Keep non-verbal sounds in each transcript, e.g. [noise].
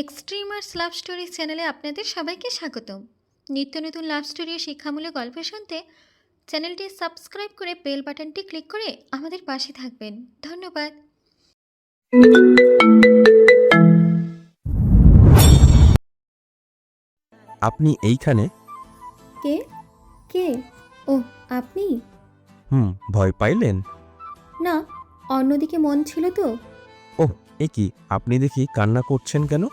Extremers love story চ্যানেলে আপনাদের সবাইকে স্বাগতম। নিত্য নতুন লাভ স্টোরি ও শিক্ষামূলক গল্প শুনতে চ্যানেলটি সাবস্ক্রাইব করে বেল বাটনটি ক্লিক করে আমাদের পাশে থাকবেন। ধন্যবাদ। আপনি এইখানে? কে? কে? ও আপনি? হুম ভয় পাইলেন? না অন্যদিকে মন ছিল তো। ওহ এ কি? আপনি দেখি কান্না করছেন কেন?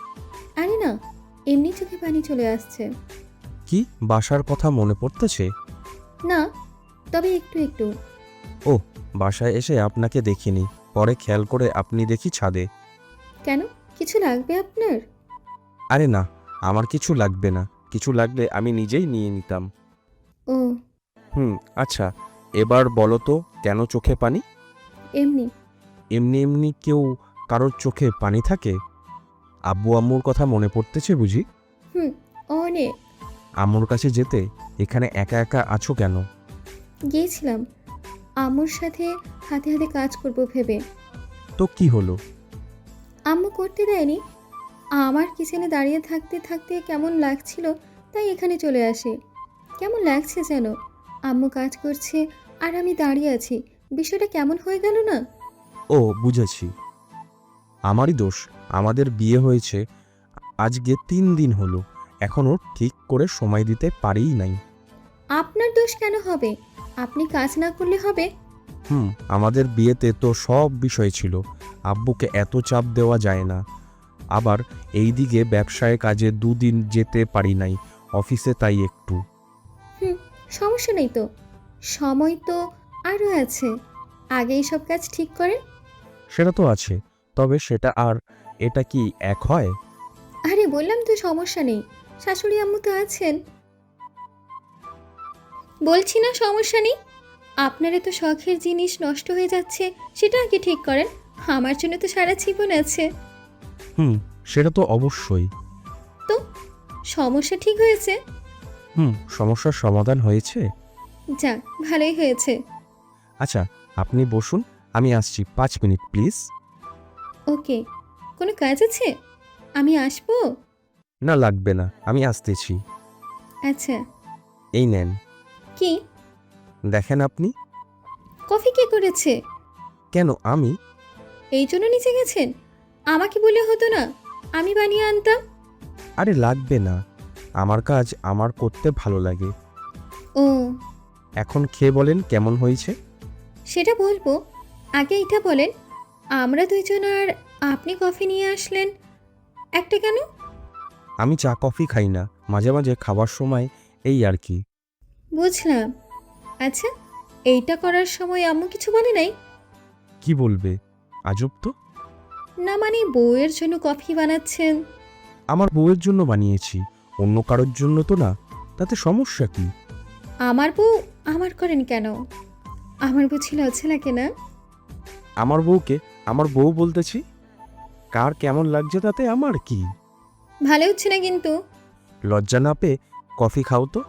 আরে না এমনি চোখে পানি চলে আসছে। কি বাসার কথা মনে পড়তেছে? না তবে একটু একটু। ও বাসায় এসে আপনাকে দেখিনি। পরে খেয়াল করে আপনি দেখি ছাদে। কেন? কিছু লাগবে আপনার? আরে না আমার কিছু লাগবে না। কিছু লাগলে আমি নিজেই নিয়ে নিতাম। ও। হুম আচ্ছা এবার বলো তো কেন চোখে পানি? এমনি। এমনি এমনি কেউ কারোর চোখে পানি থাকে? আব্বু আম্মুর কথা মনে পড়তেছে বুঝি? হুম অনেক। আম্মুর কাছে যেতে এখানে একা একা আছো কেন? গিয়েছিলাম। আম্মুর সাথে হাতে হাতে কাজ করব ভেবে। তো কি হলো? আম্মু করতে দেয়নি। আমার কিচেনে দাঁড়িয়ে থাকতে থাকতে কেমন লাগছিল তাই এখানে চলে আসে। কেমন লাগছে যেন? আম্মু কাজ করছে আর আমি দাঁড়িয়ে আছি। বিষয়টা কেমন হয়ে গেল না? ও বুঝেছি। আমারই দোষ। আমাদের বিয়ে হয়েছে আজকে তিন দিন হলো। এখনও ঠিক করে সময় দিতে পারিই নাই। আপনার দোষ কেন হবে? আপনি কাজ না করলে হবে? হুম আমাদের বিয়েতে তো সব বিষয় ছিল। আব্বুকে এত চাপ দেওয়া যায় না। আবার এই দিকে ব্যবসায় কাজে দুদিন যেতে পারি নাই অফিসে তাই একটু। হুম সমস্যা নেই তো। সময় তো আরও আছে। আগে সব কাজ ঠিক করেন? সেটা তো আছে তবে সেটা আর এটা কি এক হয়? আরে বললাম তো সমস্যা নেই। শাশুড়ি আম্মু তো আছেন। বলছি না সমস্যা নেই। আপনার তো শখের জিনিস নষ্ট হয়ে যাচ্ছে সেটা আগে ঠিক করেন। আমার জন্য তো সারা জীবন আছে। হুম সেটা তো অবশ্যই। তো সমস্যা ঠিক হয়েছে? হুম সমস্যার সমাধান হয়েছে। যাক ভালোই হয়েছে। আচ্ছা আপনি বসুন আমি আসছি। পাঁচ মিনিট প্লিজ। ওকে। কোনো কাজ আছে? আমি আসব? না লাগবে না। আমি আসতেছি। আচ্ছা। এই নেন। কি? দেখেন আপনি। কফি কে করেছে? কেন আমি? এই জন্য নিচে গেছেন? আমাকে বলে হতো না আমি বানিয়ে আনতাম? আরে লাগবে না। আমার কাজ আমার করতে ভালো লাগে। ও। এখন খেয়ে বলেন কেমন হয়েছে? সেটা বলব। আগে এটা বলেন আমরা দুইজন আর আপনি কফি নিয়ে আসলেন? একটা কেন? আমি চা কফি খাই না মাঝে মাঝে খাবার সময় এই আর কি। বুঝলাম। আচ্ছা এইটা করার সময় আম্মু কিছু বলে নাই? কি বলবে? আজব তো। না মানে বউয়ের জন্য কফি বানাচ্ছেন? আমার বউয়ের জন্য বানিয়েছি অন্য কারোর জন্য তো না তাতে সমস্যা কি? আমার বউ আমার করেন কেন? আমার বুঝি লজ্জা লাগে না? আমার বউকে আমার বউ বলতেছি? কার কেমন লাগছে তাতে আমার কি? ভালো হচ্ছে না কিন্তু। লজ্জা না পেয়ে কফি খাও তো।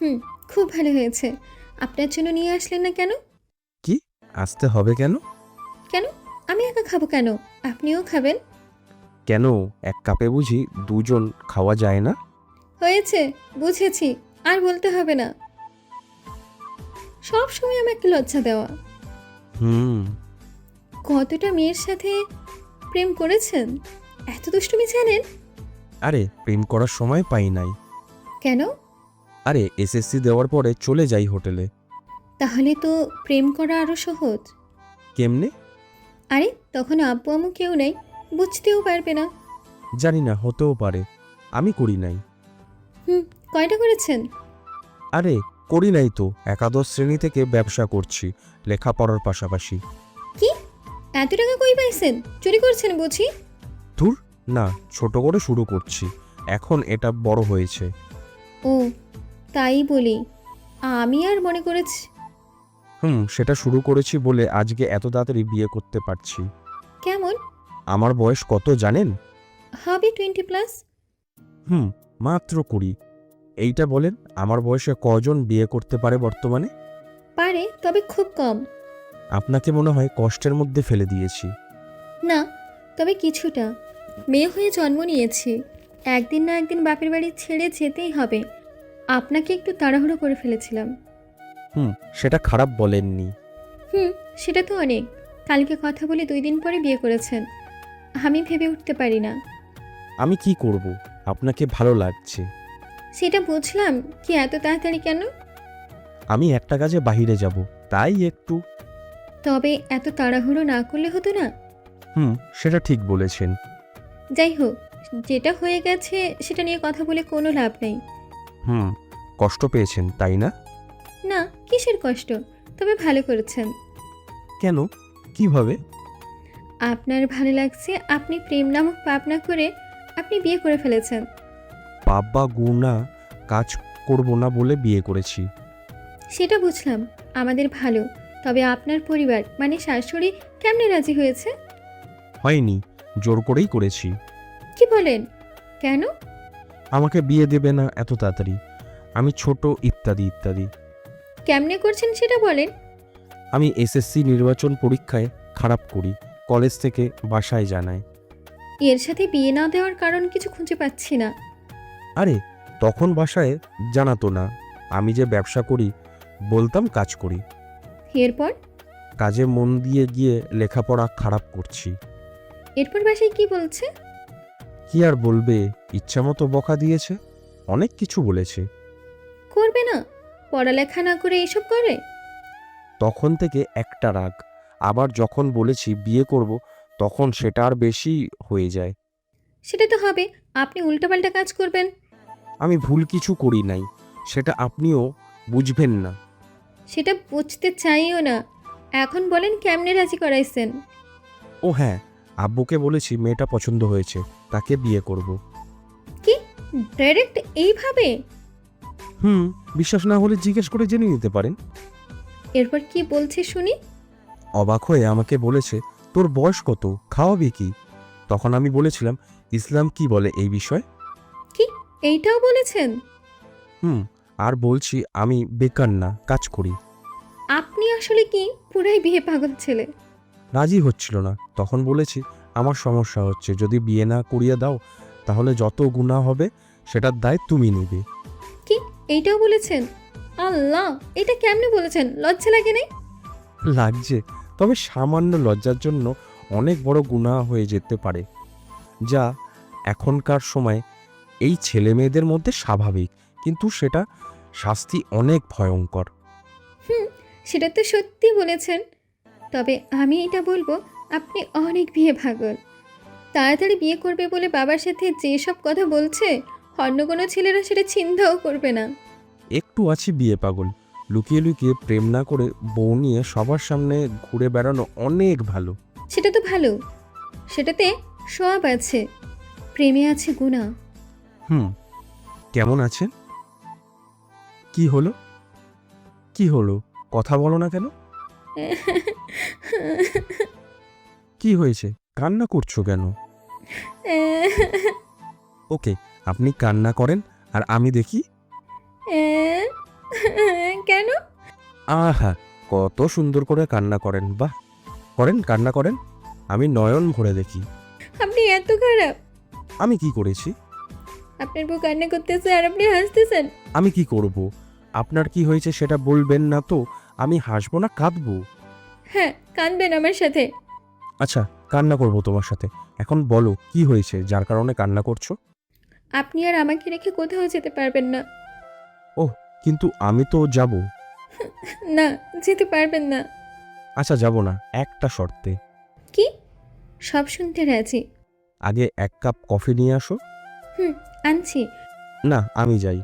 হুম খুব ভালো হয়েছে। আপনার জন্য নিয়ে আসলেন না কেন? কি? আসতে হবে কেন? কেন? আমি একা খাব কেন? আপনিও খাবেন। কেন? এক কাপে বুঝি দুজন খাওয়া যায় না? হয়েছে বুঝেছি আর বলতে হবে না। সব সময় আমাকে লজ্জা দেওয়া। হুম। কতটা মেয়ের সাথে প্রেম করেছেন? এত দুষ্টুমি জানেন? আরে প্রেম করার সময় পাই নাই। কেন? আরে এসএসসি দেওয়ার পরে চলে যাই হোটেলে। তাহলে তো প্রেম করা আরও সহজ। কেমনে? আরে তখন আব্বু আম্মু কেউ নেই বুঝতেও পারবে না। জানি না হতেও পারে। আমি করি নাই। হুম কয়টা করেছেন? আরে করি নাই তো। একাদশ শ্রেণি থেকে ব্যবসা করছি লেখাপড়ার পাশাপাশি। কি? এত টাকা কই পাইছেন? চুরি করছেন বুঝি? ধুর না ছোট করে শুরু করছি। এখন এটা বড় হয়েছে। ও তাই বলি। আমি আর মনে করেছি হুম সেটা শুরু করেছি বলে আজকে এত তাড়াতাড়ি বিয়ে করতে পারছি। কেমন? আমার বয়স কত জানেন? হবে টোয়েন্টি প্লাস। হুম মাত্র কুড়ি। এইটা বলেন আমার বয়সে কজন বিয়ে করতে পারে বর্তমানে? পারে তবে খুব কম। আপনাকে মনে হয় কষ্টের মধ্যে ফেলে দিয়েছি। না তবে কিছুটা। মেয়ে হয়ে জন্ম নিয়েছি। একদিন না একদিন বাপের বাড়ি ছেড়ে যেতেই হবে। আপনাকে একটু তাড়াহুড়ো করে ফেলেছিলাম। হুম সেটা খারাপ বলেননি। হুম সেটা তো অনেক। কালকে কথা বলে দুই দিন পরে বিয়ে করেছেন। আমি ভেবে উঠতে পারি না। আমি কি করব? আপনাকে ভালো লাগছে। সেটা বুঝলাম। কি এত তাড়াতাড়ি কেন? আমি একটা কাজে বাইরে যাব। তাই একটু তবে এত তাড়াহুড়ো না করলে হতো না? হুম সেটা ঠিক বলেছেন। যাই হোক যেটা হয়ে গেছে সেটা নিয়ে কথা বলে কোনো লাভ নেই। হুম কষ্ট পেয়েছেন তাই না? না কিসের কষ্ট? তবে ভালো করেছেন। কেন? কীভাবে? আপনার ভালো লাগছে আপনি প্রেম নামক পাপ না করে আপনি বিয়ে করে ফেলেছেন। বাবা গুণা কাজ করব না বলে বিয়ে করেছি। সেটা বুঝলাম আমাদের ভালো। তবে আপনার পরিবার মানে শাশুড়ি কেমনে রাজি হয়েছে? হয়নি জোর করেই করেছি। কি বলেন? কেন? আমাকে বিয়ে দেবে না এত তাড়াতাড়ি। আমি ছোট ইত্যাদি ইত্যাদি। কেমনে করছেন সেটা বলেন। আমি এসএসসি নির্বাচন পরীক্ষায় খারাপ করি কলেজ থেকে বাসায় জানায়। এর সাথে বিয়ে না দেওয়ার কারণ কিছু খুঁজে পাচ্ছি না। আরে তখন বাসায় জানাতো না। আমি যে ব্যবসা করি বলতাম কাজ করি। এরপর? কাজে মন দিয়ে গিয়ে লেখাপড়া খারাপ করছি। এরপর বাসায় কি বলছে? কি আর বলবে? ইচ্ছামতো বকা দিয়েছে অনেক কিছু বলেছে। করবে না? পড়ালেখা না করে এসব করে? তখন থেকে একটা রাগ। আবার যখন বলেছি বিয়ে করব তখন সেটা আর বেশি হয়ে যায়। সেটা তো হবে। আপনি উল্টোপাল্টা কাজ করবেন। আমি ভুল কিছু করি নাই। সেটা আপনিও বুঝবেন না। সেটা বুঝতে চাইও না। এখন বলেন কেমনে রাজি করাইছেন? ও হ্যাঁ আব্বুকে বলেছি মেয়েটা পছন্দ হয়েছে তাকে বিয়ে করব। কি? ডাইরেক্ট এইভাবে? হুম বিশ্বাস না হলে জিজ্ঞেস করে জেনে নিতে পারেন। এরপর কি বলছে শুনি? অবাক হয়ে আমাকে বলেছে তোর বয়স কত? খাওয়াবি কি? তখন আমি বলেছিলাম ইসলাম কি বলে এই বিষয়ে? কি? এইটাও বলেছেন? হুম আর বলছি আমি বেকার না কাজ করি। আপনি আসলে কি? পুরাই বিয়ে পাগল ছেলে। রাজি হচ্ছিল না। তখন বলেছি আমার সমস্যা হচ্ছে যদি বিয়ে না করিয়ে দাও তাহলে যত গুণা হবে সেটার দায় তুমি নেবে। কি? এইটাও বলেছেন? আল্লাহ! এটা কেমনে বলেছেন? লজ্জা লাগে নাই? লাগছে তবে সামান্য লজ্জার জন্য অনেক বড় গুণা হয়ে যেতে পারে। যা এখনকার সময় এই ছেলে মেয়েদের মধ্যে স্বাভাবিক। কিন্তু সেটা শাস্তি অনেক ভয়ঙ্কর। হুম সেটা তো সত্যি বলেছেন। তবে আমি এটা বলব আপনি অনেক বিয়ে ভাগল তাড়াতাড়ি বিয়ে করবে বলে বাবার সাথে যেসব কথা বলছে অন্য কোনো ছেলেরা সেটা চিন্তাও করবে না। একটু আছি বিয়ে পাগল। লুকিয়ে লুকিয়ে প্রেম না করে বউ নিয়ে সবার সামনে ঘুরে বেড়ানো অনেক ভালো। সেটা তো ভালো। সেটাতে সব আছে। প্রেমে আছে গুণা। হুম কেমন আছেন? কি হলো? কি হলো? কথা বলো না কেন? কি হয়েছে? কান্না করছ কেন? ওকে আপনি কান্না করেন আর আমি দেখি। কেন? আহা কত সুন্দর করে কান্না করেন বাহ। করেন কান্না করেন। আমি নয়ন ভরে দেখি। আপনি এত খারাপ। আমি কি করেছি? আপনার বউ কান্না করতেছে আর আপনি হাসতেছেন। আমি কি করব? আপনার কি হয়েছে সেটা বলবেন না তো? আমি হাসবো না কাঁদবো। হ্যাঁ কাঁদবেন আমার সাথে। আচ্ছা কান্না করব তোমার সাথে। এখন বলো কি হয়েছে? যার কারণে কান্না করছ? আপনি আর আমাকে রেখে কোথাও যেতে পারবেন না। কিন্তু আমি তো যাব। না যেতে পারবেন না। আচ্ছা যাব না একটা শর্তে। কি? সব শুনতে রাজি। আগে এক কাপ কফি নিয়ে আসো। হুম আনছি। না আমি যাই।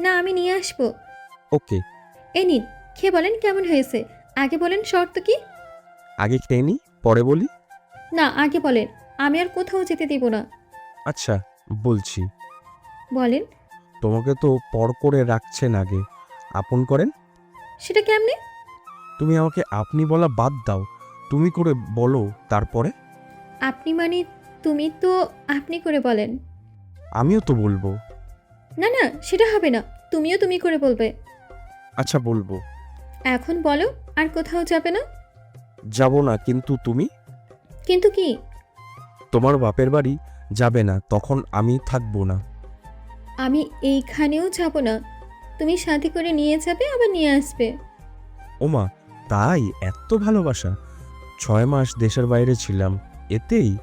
না আমি নিয়ে আসব। ওকে। এই নিন খেয়ে বলেন কেমন হয়েছে। আগে বলেন শর্ত কি? আগে খেয়ে নি পরে বলি? না আগে বলেন আমি আর কোথাও যেতে দিব না। আচ্ছা বলছি। বলেন। তোমাকে তো পর করে রাখছেন আগে। আপন করেন। সেটা কেমনে? তুমি আমাকে আপনি বলা বাদ দাও। তুমি করে বলো তারপরে? আপনি মানে তুমি তো আপনি করে বলেন। আমিও তো বলব। না না সেটা হবে না। তুমিও তুমি করে বলবে। আচ্ছা বলব। এখন বলো আর কোথাও যাবে না? যাব না কিন্তু তুমি? কিন্তু কি? তোমার বাপের বাড়ি যাবে না তখন আমি থাকব না। আমি এইখানেও যাব না। তুমি সাথে করে নিয়ে যাবে আবার নিয়ে আসবে। ওমা তাই? এত ভালোবাসা। ছয় মাস দেশের বাইরে ছিলাম এতেই?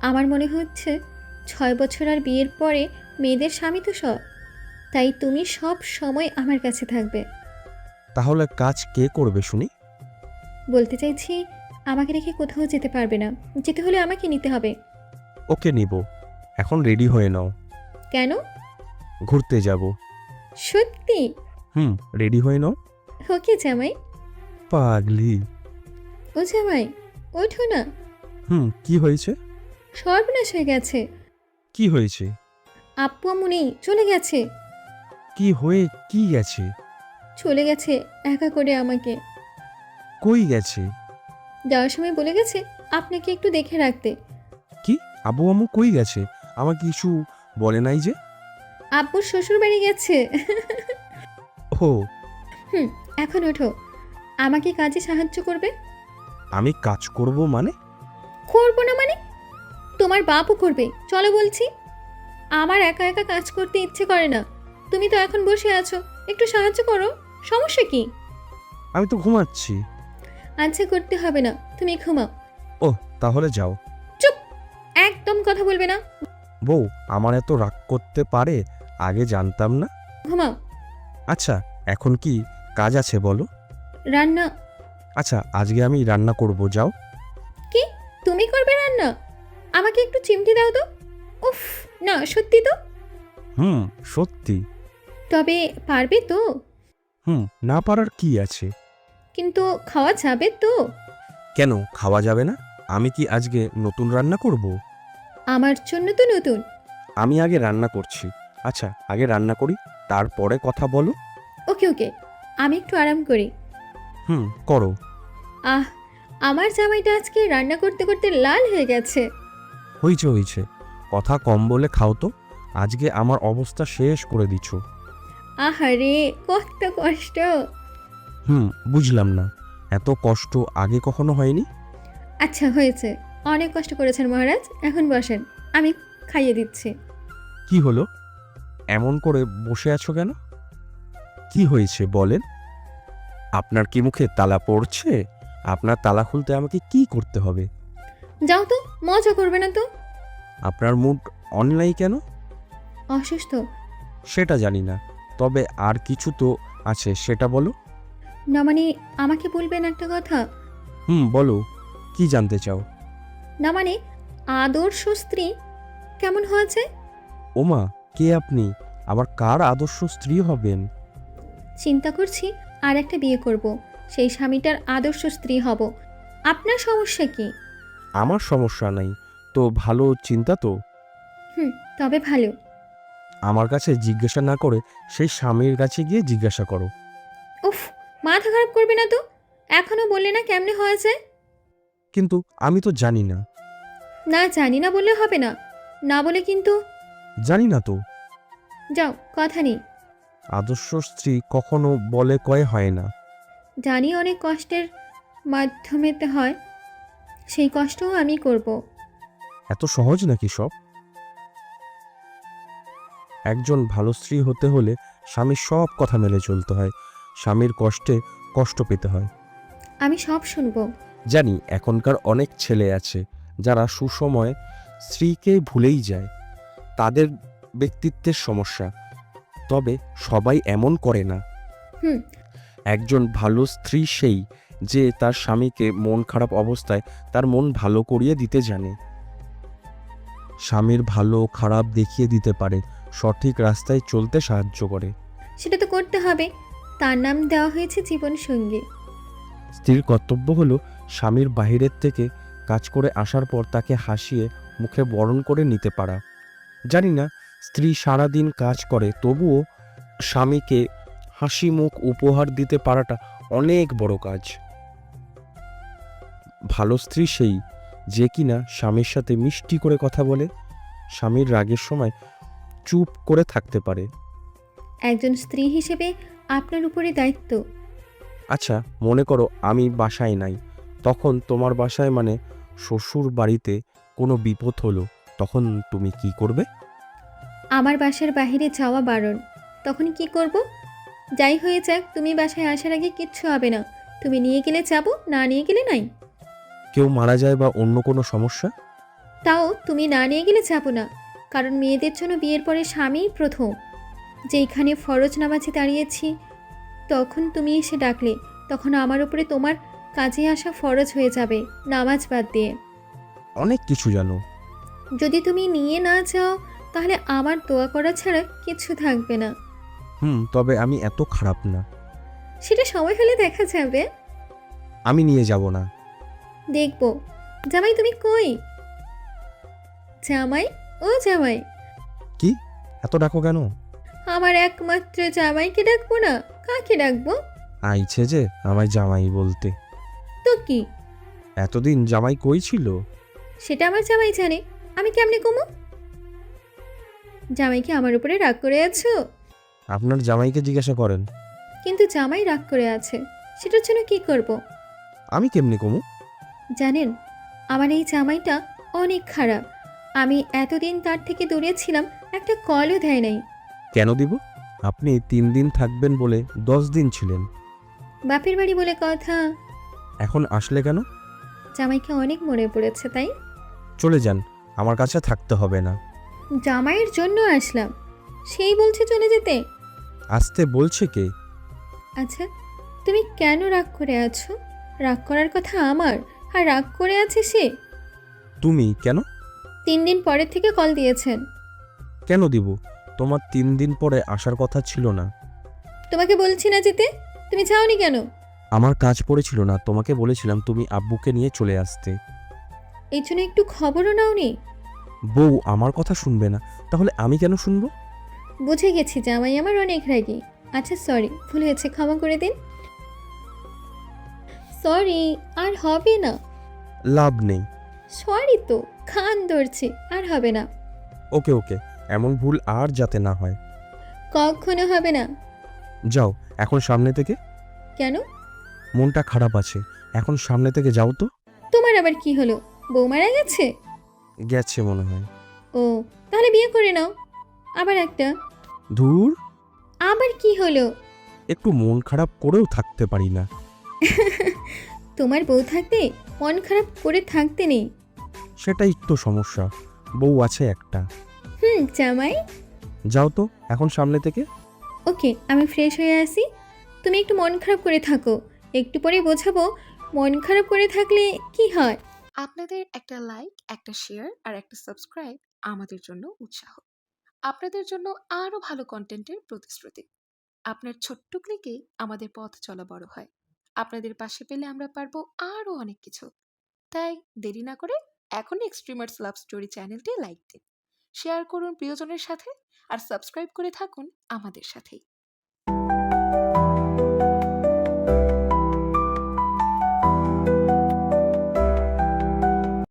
আমার মনে হচ্ছে ছয় বছর আর বিয়ের পরে মেয়েদের স্বামী তো সব। তাই তুমি সব সময় আমার কাছে থাকবে। তাহলে কাজ কে করবে শুনি? বলতে চাইছি আমাকে রেখে কোথাও যেতে পারবে না। যেতে হলে আমাকে নিতে হবে। ওকে নিব। এখন রেডি হয়ে নাও। কেন? ঘুরতে যাব। সত্যি? হুম রেডি হয়ে নাও। ওকে জামাই। পাগলি। ও জামাই ওঠো না। হুম কি হয়েছে? সর্বনাশ হয়ে গেছে। কি হয়েছে? আপ্পু আম্মু নেই চলে গেছে। কি হয়ে কি গেছে? চলে গেছে একা করে আমাকে। কই গেছে? যাওয়ার সময় বলে গেছে আপনাকে একটু দেখে রাখতে। কি? আবু আম্মু কই গেছে? আমাকে কিছু বলে নাই যে? আব্বুর শ্বশুর বাড়ি গেছে। ও। হুম এখন ওঠো। আমাকে কাজে সাহায্য করবে? আমি কাজ করব মানে? করব না মানে? তোমার বাপও করবে চলো বলছি। আমার একা একা কাজ করতে ইচ্ছে করে না। তুমি তো এখন বসে আছো। একটু সাহায্য করো। সমস্যা কি? আমি তো ঘুমাচ্ছি। আচ্ছা করতে হবে না। তুমি ঘুমাও। ও তাহলে যাও। চুপ! একদম কথা বলবে না। বউ আমার এত রাগ করতে পারে? আগে জানতাম না। ঘুমাও। আচ্ছা এখন কি কাজ আছে বলো? রান্না। আচ্ছা আজকে আমি রান্না করব যাও। কি? তুমি করবে রান্না? আমাকে একটু চিমটি দাও তো। উফ না সত্যি তো? হুম সত্যি। তবে পারবে তো? হুম না পারার কি আছে? কিন্তু খাওয়া যাবে তো? কেন খাওয়া যাবে না? আমি কি আজকে নতুন রান্না করব? আমার জন্য তো নতুন। আমি আগে রান্না করছি। আচ্ছা আগে রান্না করি তারপরে কথা বলো। ওকে ওকে আমি একটু আরাম করি। হুম করো। আহ আমার জামাইটা আজকে রান্না করতে করতে লাল হয়ে গেছে। হয়েছে হইছে। কথা কম বলে খাও তো। আজকে আমার অবস্থা শেষ করে দিচ্ছ আহারে কত কষ্ট। হুম বুঝলাম না। এত কষ্ট আগে কখনো হয়নি? আচ্ছা হয়েছে। অনেক কষ্ট করেছেন মহারাজ। এখন বসেন আমি খাইয়ে দিচ্ছি। কি হলো? এমন করে বসে আছো কেন? কি হয়েছে বলেন? আপনার কি মুখে তালা পড়ছে? আপনার তালা খুলতে আমাকে কি করতে হবে? যাও তো মজা করবে না তো। আপনার মুড অনলাইন কেন? অসুস্থ। সেটা জানি না। তবে আর কিছু তো আছে সেটা বলো। না মানে আমাকে বলবেন একটা কথা? হুম বলো। কি জানতে চাও? না মানে আদর্শ স্ত্রী কেমন হয়েছে? ওমা কে আপনি? আবার কার আদর্শ স্ত্রী হবেন? চিন্তা করছি আর একটা বিয়ে করব। সেই স্বামীটার আদর্শ স্ত্রী হব। আপনার সমস্যা কি? আমার সমস্যা নাই। তো ভালো চিন্তা তো? হুম তবে ভালো। আমার কাছে জিজ্ঞাসা না করে সেই স্বামীর কাছে গিয়ে জিজ্ঞাসা করো। উফ মাথা খারাপ করবে না তো? এখনও বললে না কেমনে হয়েছে? কিন্তু আমি তো জানি না। না জানি না বললে হবে না। না বলে কিন্তু? জানি না তো। যাও কথা নেই। আদর্শ স্ত্রী কখনো বলে কয়ে হয় না। জানি অনেক কষ্টের মাধ্যমেতে হয়। সেই কষ্টও আমি করব। এত সহজ নাকি সব? একজন ভালো স্ত্রী হতে হলে স্বামীর সব কথা মেলে চলতে হয়। স্বামীর কষ্টে কষ্ট পেতে হয়। আমি সব শুনব। জানি এখনকার অনেক ছেলে আছে যারা সুসময় স্ত্রীকে ভুলেই যায়। তাদের ব্যক্তিত্বের সমস্যা। তবে সবাই এমন করে না। হুম। একজন ভালো স্ত্রী সেই যে তার স্বামীকে মন খারাপ অবস্থায় তার মন ভালো করিয়ে দিতে জানে। স্বামীর ভালো খারাপ দেখিয়ে দিতে পারে। সঠিক রাস্তায় চলতে সাহায্য করে। সেটা তো করতে হবে। তার নাম দেওয়া হয়েছে জীবন সঙ্গী স্ত্রীর কর্তব্য হলো স্বামীর বাহিরের থেকে কাজ করে আসার পর তাকে হাসিয়ে মুখে বরণ করে নিতে পারা। জানি না স্ত্রী সারাদিন কাজ করে তবুও স্বামীকে হাসি মুখ উপহার দিতে পারাটা অনেক বড় কাজ। ভালো স্ত্রী সেই যে কিনা স্বামীর সাথে মিষ্টি করে কথা বলে। স্বামীর রাগের সময় চুপ করে থাকতে পারে। একজন স্ত্রী হিসেবে আপনার উপরে দায়িত্ব। আচ্ছা মনে করো আমি বাসায় নাই। তখন তোমার বাসায় মানে শ্বশুর বাড়িতে কোনো বিপদ হলো তখন তুমি কি করবে? আমার বাসার বাইরে যাওয়া বারণ। তখন কি করব? যাই হয়ে যাক তুমি বাসায় আসার আগে কিচ্ছু হবে না। তুমি নিয়ে গেলে যাব না নিয়ে গেলে নাই। কেউ মারা যায় বা অন্য কোনো সমস্যা? তাও তুমি না নিয়ে গেলে যাব না। কারণ মেয়েদের জন্য বিয়ের পরে স্বামীই প্রথম। যেইখানে ফরজ নামাজে দাঁড়িয়েছি তখন তুমি এসে ডাকলে তখন আমার উপরে তোমার কাজে আসা ফরজ হয়ে যাবে নামাজ বাদ দিয়ে। অনেক কিছু জানো। যদি তুমি নিয়ে না যাও তাহলে আমার দোয়া করা ছাড়া কিছু থাকবে না। হুম তবে আমি এত খারাপ না। সেটা সময় হলে দেখা যাবে। আমি নিয়ে যাব না। দেখব। জামাই তুমি কই? জামাই? ও জামাই। কি? এত ডাকো কেন? আমার একমাত্র জামাইকে ডাকবো না কাকে ডাকবো? আইছে যে আমায় জামাই বলতে। তো কি? এতদিন জামাই কই ছিল? সেটা আমার জামাই জানে। আমি কেমনে কমু? জামাই কি আমার উপরে রাগ করে আছো? আপনার জামাইকে জিজ্ঞাসা করেন। কিন্তু জামাই রাগ করে আছে। সেটার জন্য কি করব। আমি কেমনি কমু? জানেন আমার এই জামাইটা অনেক খারাপ। আমি এতদিন তার থেকে দূরে ছিলাম একটা কলও দেয় নাই। কেন দিব? আপনি তিন দিন থাকবেন বলে দশ দিন ছিলেন। বাপের বাড়ি বলে কথা। এখন আসলে কেন? জামাইকে অনেক মনে পড়েছে তাই? চলে যান আমার কাছে থাকতে হবে না। জামাইয়ের জন্য আসলাম। সেই বলছে চলে যেতে? আসতে বলছে কে? আচ্ছা তুমি কেন রাগ করে আছো? রাগ করার কথা আমার আর রাগ করে আছে সে? তুমি কেন? তিন দিন পরের থেকে কল দিয়েছেন। কেন দিব? তোমার তিন দিন পরে আসার কথা ছিল না। তোমাকে বলছি না যেতে? তুমি যাওনি কেন? আমার কাজ পড়েছিল না তোমাকে বলেছিলাম তুমি আব্বুকে নিয়ে চলে আসতে। এই জন্য একটু খবরও নাওনি? বউ আমার কথা শুনবে না তাহলে আমি কেন শুনব? বুঝে গেছি জামাই আমার অনেক রাগি। আচ্ছা সরি ভুল হয়েছে ক্ষমা করে দিন। সরি আর হবে না। লাভ নেই। সরি তো। খান ধরছি আর হবে না। ওকে ওকে এমন ভুল আর যাতে না হয়। কখনো হবে না। যাও এখন সামনে থেকে। কেন? মনটা খারাপ আছে এখন সামনে থেকে যাও তো। তোমার আবার কি হলো? বউ মারা গেছে? গেছে মনে হয়। ও তাহলে বিয়ে করে নাও। আবার একটা। ধুর। আবার কি হলো? একটু মন খারাপ করেও থাকতে পারি না। [laughs] তোমার বউ থাকতে মন খারাপ করে থাকতে নেই। সেটাই তো সমস্যা। বউ আছে একটা। হুম জামাই। যাও তো এখন সামনে থেকে। ওকে আমি ফ্রেশ হয়ে আসি। তুমি একটু মন খারাপ করে থাকো। একটু পরে বোঝাবো মন খারাপ করে থাকলে কি হয়? আপনাদের একটা লাইক একটা শেয়ার আর একটা সাবস্ক্রাইব আমাদের জন্য উৎসাহ। আপনাদের জন্য আরও ভালো কন্টেন্টের প্রতিশ্রুতি। আপনার ছোট্ট ক্লিকে আমাদের পথ চলা বড় হয়। আপনাদের পাশে পেলে আমরা পারব আরও অনেক কিছু। তাই দেরি না করে এখনই এক্সট্রিমার্স লাভ স্টোরি চ্যানেলটি লাইক দিন। শেয়ার করুন প্রিয়জনের সাথে আর সাবস্ক্রাইব করে থাকুন আমাদের সাথেই।